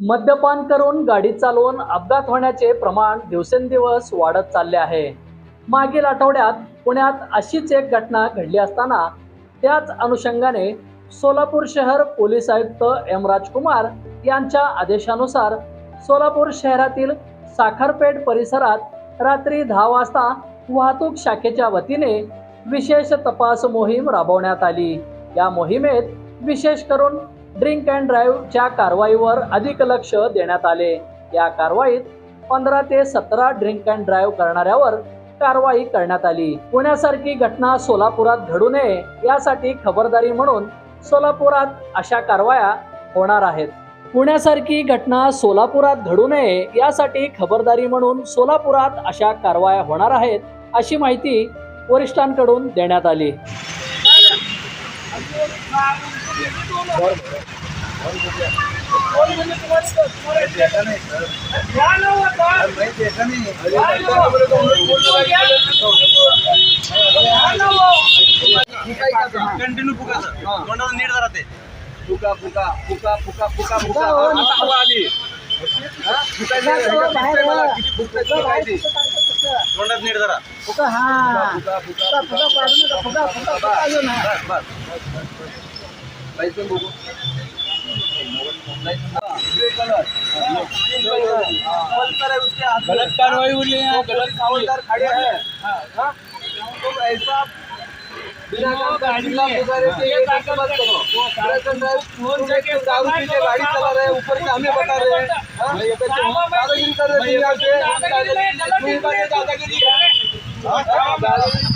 मद्यपान करून गाडी चालवून अपघात होण्याचे प्रमाण दिवसेंदिवस वाढत चालले आहे. मागील आठवड्यात पुण्यात अशीच एक घटना घडली असताना त्याच अनुषंगाने सोलापूर शहर पोलीस आयुक्त एम राजकुमार यांच्या आदेशानुसार सोलापूर शहरातील साखरपेठ परिसरात रात्री दहा वाजता वाहतूक शाखेच्या वतीने विशेष तपास मोहीम राबवण्यात आली. या मोहिमेत विशेष करून ड्रिंक अँड ड्राईव्हच्या कारवाईवर अधिक लक्ष देण्यात आले. या कारवाईत पंधरा ते सतरा ड्रिंक अँड ड्राईव्ह करणाऱ्यावर कारवाई करण्यात आली. पुण्यासारखी घटना सोलापुरात घडू नये यासाठी खबरदारी म्हणून सोलापुरात अशा कारवाया होणार आहेत. पुण्यासारखी घटना सोलापुरात घडू नये यासाठी खबरदारी म्हणून सोलापुरात अशा कारवाया होणार आहेत अशी माहिती वरिष्ठांकडून देण्यात आली. कंटिन्यू फुका सर तोंडावर नीट जरा ते फुका फुका फुका फुका फुका फुका आता हवा आली तोंडात नीट जरा फुका हा। फुका फुका फुका फुका फुका फुका फुका लाइसेंस होगा गलत कार्रवाई हो रही है। गलत सावधान खड़े हैं। तुम ऐसा बिना गाड़ी चला रहे ऊपर से हमें बता रहे हैं। दादागिरी